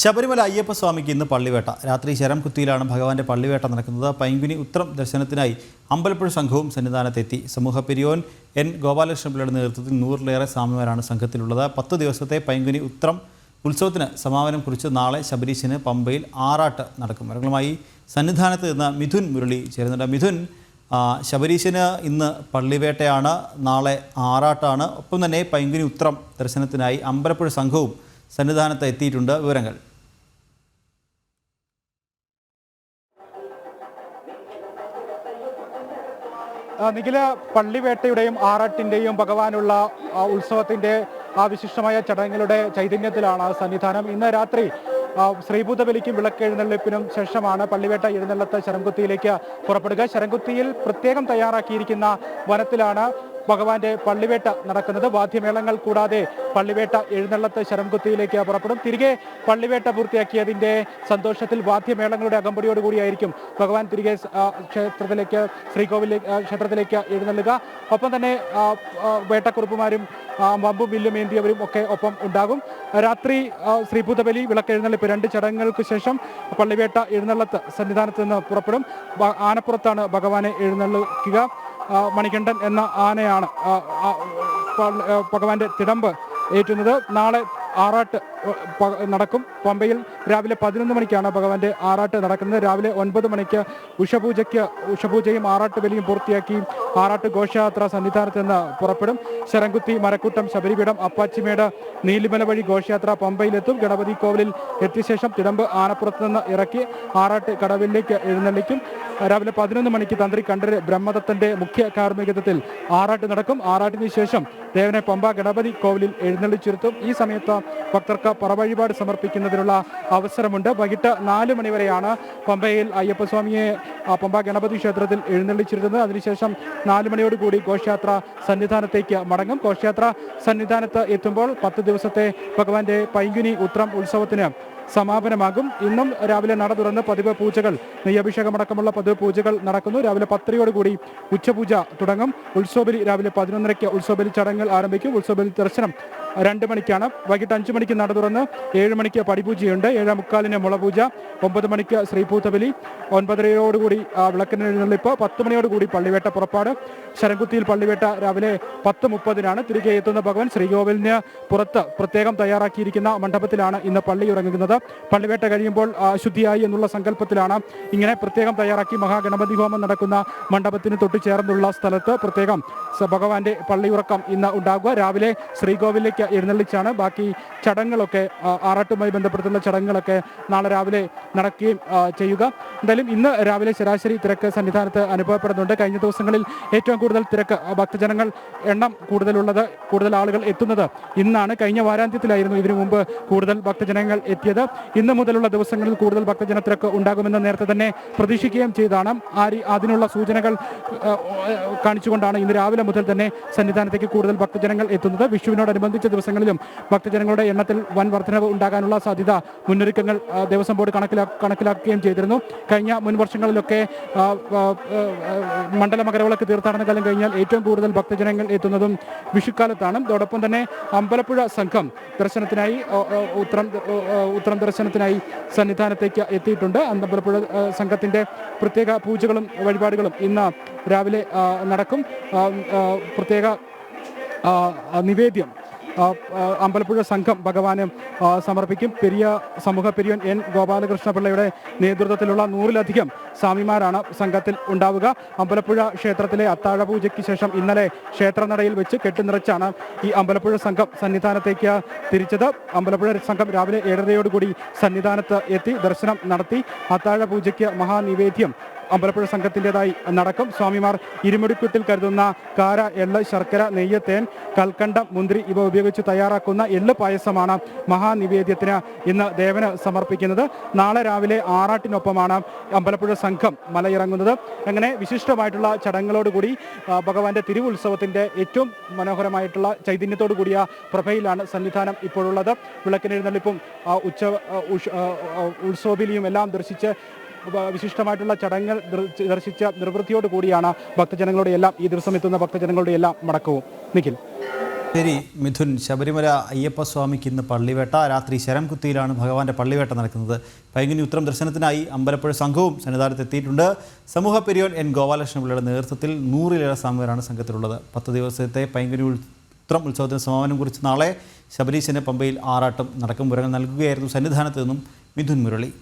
ശബരിമല അയ്യപ്പസ്വാമിക്ക് ഇന്ന് പള്ളിവേട്ട. രാത്രി ശരം ശരംകുത്തിയിലാണ് ഭഗവാന്റെ പള്ളിവേട്ട നടക്കുന്നത്. പൈങ്കുനി ഉത്രം ദർശനത്തിനായി അമ്പലപ്പുഴ സംഘവും സന്നിധാനത്തെത്തി. സമൂഹ പെരിയോൻ എൻ ഗോപാലകൃഷ്ണപിള്ളയുടെ നേതൃത്വത്തിൽ നൂറിലേറെ സ്വാമിമാരാണ് സംഘത്തിലുള്ളത്. പത്ത് ദിവസത്തെ പൈങ്കുനി ഉത്രം ഉത്സവത്തിന് സമാപനം കുറിച്ച് നാളെ ശബരീശന് പമ്പയിൽ ആറാട്ട് നടക്കും. വിവരങ്ങളുമായി സന്നിധാനത്ത് നിന്ന് മിഥുൻ മുരളി ചേരുന്നുണ്ട്. മിഥുൻ ശബരീശന് ഇന്ന് പള്ളിവേട്ടയാണ്. നാളെ ആറാട്ടാണ്. ഒപ്പം തന്നെ പൈങ്കുനി ഉത്രം ദർശനത്തിനായി അമ്പലപ്പുഴ സംഘവും സന്നിധാനത്ത് എത്തിയിട്ടുണ്ട് വിവരങ്ങൾ. നിഖില പള്ളിവേട്ടയുടെയും ആറാട്ടിന്റെയും ഭഗവാനുള്ള ഉത്സവത്തിന്റെ ആ വിശിഷ്ടമായ ചടങ്ങുകളുടെ ചൈതന്യത്തിലാണ് സന്നിധാനം. ഇന്ന് രാത്രി ശ്രീഭൂതബലിക്കും വിളക്കെഴുന്നള്ളിപ്പിനും ശേഷമാണ് പള്ളിവേട്ട എഴുന്നള്ളത്ത് ശരംകുത്തിയിലേക്ക് പുറപ്പെടുക. ശരംകുത്തിയിൽ പ്രത്യേകം തയ്യാറാക്കിയിരിക്കുന്ന വനത്തിലാണ് ഭഗവാന്റെ പള്ളിവേട്ട നടക്കുന്നത്. വാദ്യമേളങ്ങൾ കൂടാതെ പള്ളിവേട്ട എഴുന്നള്ളത്ത് ശരംകുത്തിയിലേക്ക് പുറപ്പെടും. തിരികെ പള്ളിവേട്ട പൂർത്തിയാക്കിയതിന്റെ സന്തോഷത്തിൽ വാദ്യമേളങ്ങളുടെ അകമ്പടിയോടുകൂടിയായിരിക്കും ഭഗവാൻ തിരികെ ക്ഷേത്രത്തിലേക്ക് ശ്രീകോവിലേക്ക് ക്ഷേത്രത്തിലേക്ക് എഴുന്നള്ളുക. ഒപ്പം തന്നെ വേട്ടക്കുറുപ്പുമാരും വമ്പും വില്ലും ഏന്തിയവരും ഒക്കെ ഒപ്പം ഉണ്ടാകും. രാത്രി ശ്രീഭൂതബലി വിളക്കെഴുന്നള്ളിപ്പ് രണ്ട് ചടങ്ങുകൾക്ക് ശേഷം പള്ളിവേട്ട എഴുന്നള്ളത്ത് സന്നിധാനത്ത് നിന്ന് പുറപ്പെടും. ആനപ്പുറത്താണ് ഭഗവാനെ എഴുന്നള്ളിക്കുക മണികണ്ഠൻ എന്ന ആനയാണ് ഭഗവാന്റെ തിടമ്പ് ഏറ്റുന്നത്. നാളെ ആറാട്ട് നടക്കും. പമ്പയിൽ രാവിലെ പതിനൊന്ന് മണിക്കാണ് ഭഗവാന്റെ ആറാട്ട് നടക്കുന്നത്. രാവിലെ ഒൻപത് മണിക്ക് ഉഷപൂജയ്ക്ക് ഉഷപൂജയും ആറാട്ട് ബലിയും പൂർത്തിയാക്കി ആറാട്ട് ഘോഷയാത്ര സന്നിധാനത്ത് നിന്ന് പുറപ്പെടും. ശരംകുത്തി മരക്കൂട്ടം ശബരിപീഠം അപ്പാച്ചിമേട് നീലിമല വഴി ഘോഷയാത്ര പമ്പയിലെത്തും. ഗണപതി കോവിലിൽ എത്തിയ ശേഷം തിടമ്പ് ആനപ്പുറത്ത് നിന്ന് ഇറക്കി ആറാട്ട് കടവിലേക്ക് എഴുന്നള്ളിക്കും. രാവിലെ പതിനൊന്ന് മണിക്ക് തന്ത്രി കണ്ഠര് ബ്രഹ്മദത്തന്റെ മുഖ്യ കാർമ്മികത്വത്തിൽ ആറാട്ട് നടക്കും. ആറാട്ടിന് ശേഷം ദേവനെ പമ്പ ഗണപതി കോവിലിൽ എഴുന്നള്ളിച്ചിരുത്തും. ഈ സമയത്ത് ഭക്തർക്ക് പറവഴിപാട് സമർപ്പിക്കുന്നതിനുള്ള അവസരമുണ്ട്. വൈകിട്ട് നാല് മണിവരെയാണ് പമ്പയിൽ അയ്യപ്പസ്വാമിയെ പമ്പ ഗണപതി ക്ഷേത്രത്തിൽ എഴുന്നള്ളിച്ചിരുന്നത്. അതിനുശേഷം നാല് മണിയോടുകൂടി ഘോഷയാത്ര സന്നിധാനത്തേക്ക് മടങ്ങും. ഘോഷയാത്ര സന്നിധാനത്ത് എത്തുമ്പോൾ പത്ത് ദിവസത്തെ ഭഗവാന്റെ പൈങ്കുനി ഉത്രം ഉത്സവത്തിന് സമാപനമാകും. ഇന്നും രാവിലെ നട തുറന്ന് പതിവ് പൂജകൾ നെയ്യഭിഷേകമടക്കമുള്ള പതിവ് പൂജകൾ നടക്കുന്നു. രാവിലെ പത്തരയോടുകൂടി ഉച്ചപൂജ തുടങ്ങും. ഉത്സവബലി രാവിലെ പതിനൊന്നരയ്ക്ക് ഉത്സവബലി ചടങ്ങുകൾ ആരംഭിക്കും. ഉത്സവബലി ദർശനം രണ്ട് മണിക്കാണ്. വൈകിട്ട് അഞ്ച് മണിക്ക് നട തുറന്ന് ഏഴ് മണിക്ക് പടിപൂജയുണ്ട്. ഏഴാം മുക്കാലിന് മുളപൂജ ഒമ്പത് മണിക്ക് ശ്രീഭൂതബലി ഒൻപതരയോടുകൂടി വിളക്കിന് എഴുന്നള്ളിപ്പ് പത്ത് മണിയോടുകൂടി പള്ളിവേട്ട പുറപ്പാട്. ശരംകുത്തിയിൽ പള്ളിവേട്ട രാവിലെ പത്ത് മുപ്പതിനാണ്. തിരികെ എത്തുന്ന ഭഗവാൻ ശ്രീകോവിലിന് പുറത്ത് പ്രത്യേകം തയ്യാറാക്കിയിരിക്കുന്ന മണ്ഡപത്തിലാണ് ഇന്ന് പള്ളി ഉറങ്ങുന്നത് പള്ളിവേട്ട കഴിയുമ്പോൾ ശുദ്ധിയായി എന്നുള്ള സങ്കല്പത്തിലാണ് ഇങ്ങനെ പ്രത്യേകം തയ്യാറാക്കി മഹാഗണപതി ഹോമം നടക്കുന്ന മണ്ഡപത്തിന് തൊട്ടുചേർന്നുള്ള സ്ഥലത്ത് പ്രത്യേകം ഭഗവാന്റെ പള്ളിയുറക്കം ഇന്ന് ഉണ്ടാകുക. രാവിലെ ശ്രീകോവിലേക്ക് എഴുന്നള്ളിച്ചാണ്. ബാക്കി ചടങ്ങുകളൊക്കെ ആറാട്ടുമായി ബന്ധപ്പെട്ടുള്ള ചടങ്ങുകളൊക്കെ നാളെ രാവിലെ നടക്കുകയും ചെയ്യുക. എന്തായാലും ഇന്ന് രാവിലെ ശരാശരി തിരക്ക് സന്നിധാനത്ത് അനുഭവപ്പെടുന്നുണ്ട്. കഴിഞ്ഞ ദിവസങ്ങളിൽ ഏറ്റവും കൂടുതൽ തിരക്ക് ഭക്തജനങ്ങൾ എണ്ണം കൂടുതലുള്ളത് കൂടുതൽ ആളുകൾ എത്തുന്നത് ഇന്നാണ്. കഴിഞ്ഞ വാരാന്ത്യത്തിലായിരുന്നു ഇതിനു മുമ്പ് കൂടുതൽ ഭക്തജനങ്ങൾ എത്തിയത്. ഇന്ന് മുതലുള്ള ദിവസങ്ങളിൽ കൂടുതൽ ഭക്തജന തിരക്ക് ഉണ്ടാകുമെന്ന് നേരത്തെ തന്നെ പ്രതീക്ഷിക്കുകയും ചെയ്താണ് ആ അതിനുള്ള സൂചനകൾ കാണിച്ചുകൊണ്ടാണ് ഇന്ന് രാവിലെ മുതൽ തന്നെ സന്നിധാനത്തേക്ക് കൂടുതൽ ഭക്തജനങ്ങൾ എത്തുന്നത്. വിഷുവിനോടനുബന്ധിച്ച ദിവസങ്ങളിലും ഭക്തജനങ്ങളുടെ എണ്ണത്തിൽ വൻ വർധനവ് ഉണ്ടാകാനുള്ള സാധ്യത മുന്നൊരുക്കങ്ങൾ ദേവസ്വം ബോർഡ് കണക്കിലാ കണക്കിലാക്കുകയും ചെയ്തിരുന്നു. കഴിഞ്ഞ മുൻ വർഷങ്ങളിലൊക്കെ മണ്ഡല മകരവിളക്ക് തീർത്ഥാടന കാലം കഴിഞ്ഞാൽ ഏറ്റവും കൂടുതൽ ഭക്തജനങ്ങൾ എത്തുന്നതും വിഷുക്കാലത്താണ്. അതോടൊപ്പം തന്നെ അമ്പലപ്പുഴ സംഘം ദർശനത്തിനായി ഉത്തരം ഉത്തരം ദർശനത്തിനായി സന്നിധാനത്തേക്ക് എത്തിയിട്ടുണ്ട്. അമ്പലപ്പുഴ സംഘത്തിന്റെ പ്രത്യേക പൂജകളും വഴിപാടുകളും ഇന്ന് രാവിലെ നടക്കും. പ്രത്യേക നിവേദ്യം അമ്പലപ്പുഴ സംഘം ഭഗവാന് സമർപ്പിക്കും. പെരിയ സമൂഹ പെരിയൻ എൻ ഗോപാലകൃഷ്ണ പിള്ളയുടെ നേതൃത്വത്തിലുള്ള നൂറിലധികം സ്വാമിമാരാണ് സംഘത്തിൽ ഉണ്ടാവുക. അമ്പലപ്പുഴ ക്ഷേത്രത്തിലെ അത്താഴ പൂജയ്ക്ക് ശേഷം ഇന്നലെ ക്ഷേത്രനടയിൽ വെച്ച് കെട്ടുനിറച്ചാണ് ഈ അമ്പലപ്പുഴ സംഘം സന്നിധാനത്തേക്ക് തിരിച്ചത്. അമ്പലപ്പുഴ സംഘം രാവിലെ ഏഴരയോടുകൂടി സന്നിധാനത്ത് എത്തി ദർശനം നടത്തി. അത്താഴ പൂജയ്ക്ക് മഹാനിവേദ്യം അമ്പലപ്പുഴ സംഘത്തിന്റെതായി നടക്കും. സ്വാമിമാർ ഇരുമുടിക്കുട്ടിൽ കരുതുന്ന കാര എള്ള് ശർക്കര നെയ്യ് തേൻ കൽക്കണ്ടം മുന്തിരി ഇവ ഉപയോഗിച്ച് തയ്യാറാക്കുന്ന എള്ള് പായസമാണ് മഹാനിവേദ്യത്തിന് ഇന്ന് ദേവന് സമർപ്പിക്കുന്നത്. നാളെ രാവിലെ ആറാട്ടിനൊപ്പമാണ് അമ്പലപ്പുഴ സംഘം മലയിറങ്ങുന്നത്. അങ്ങനെ വിശിഷ്ടമായിട്ടുള്ള ചടങ്ങുകളോടുകൂടി ഭഗവാന്റെ തിരുവുത്സവത്തിന്റെ ഏറ്റവും മനോഹരമായിട്ടുള്ള ചൈതന്യത്തോടു കൂടിയ പ്രഭയിലാണ് സന്നിധാനം ഇപ്പോഴുള്ളത്. വിളക്കിനെഴുന്നള്ളിപ്പും ഉച്ച ഉത്സവബലിയും എല്ലാം ദർശിച്ച് വിശിഷ്ടമായിട്ടുള്ള ചടങ്ങുകൾ ദർശിച്ച നിർവൃത്തിയോട് കൂടിയാണ് ഭക്തജനങ്ങളുടെ എല്ലാം ഈ ദിവസം എത്തുന്ന ഭക്തജനങ്ങളുടെ എല്ലാം മടക്കവും. നിഖിൽ. ശരി മിഥുൻ ശബരിമല അയ്യപ്പസ്വാമിക്ക് ഇന്ന് പള്ളിവേട്ട. രാത്രി ശരംകുത്തിയിലാണ് ഭഗവാന്റെ പള്ളിവേട്ട നടക്കുന്നത്. പൈങ്കിനി ഉത്തരം ദർശനത്തിനായി അമ്പലപ്പുഴ സംഘവും സന്നിധാനത്ത് എത്തിയിട്ടുണ്ട്. സമൂഹ പെരിയോൻ എൻ ഗോപാലകൃഷ്ണപിള്ളയുടെ നേതൃത്വത്തിൽ നൂറിലേറെ സ്വാമിമാരാണ് സംഘത്തിലുള്ളത്. പത്ത് ദിവസത്തെ പൈങ്കിനി ഉത്രം ഉത്സവത്തിന് സമാപനം കുറിച്ച് നാളെ ശബരീശന് പമ്പയിൽ ആറാട്ടം നടക്കും. വിവരങ്ങൾ നൽകുകയായിരുന്നു സന്നിധാനത്ത് നിന്നും മിഥുൻ മുരളി.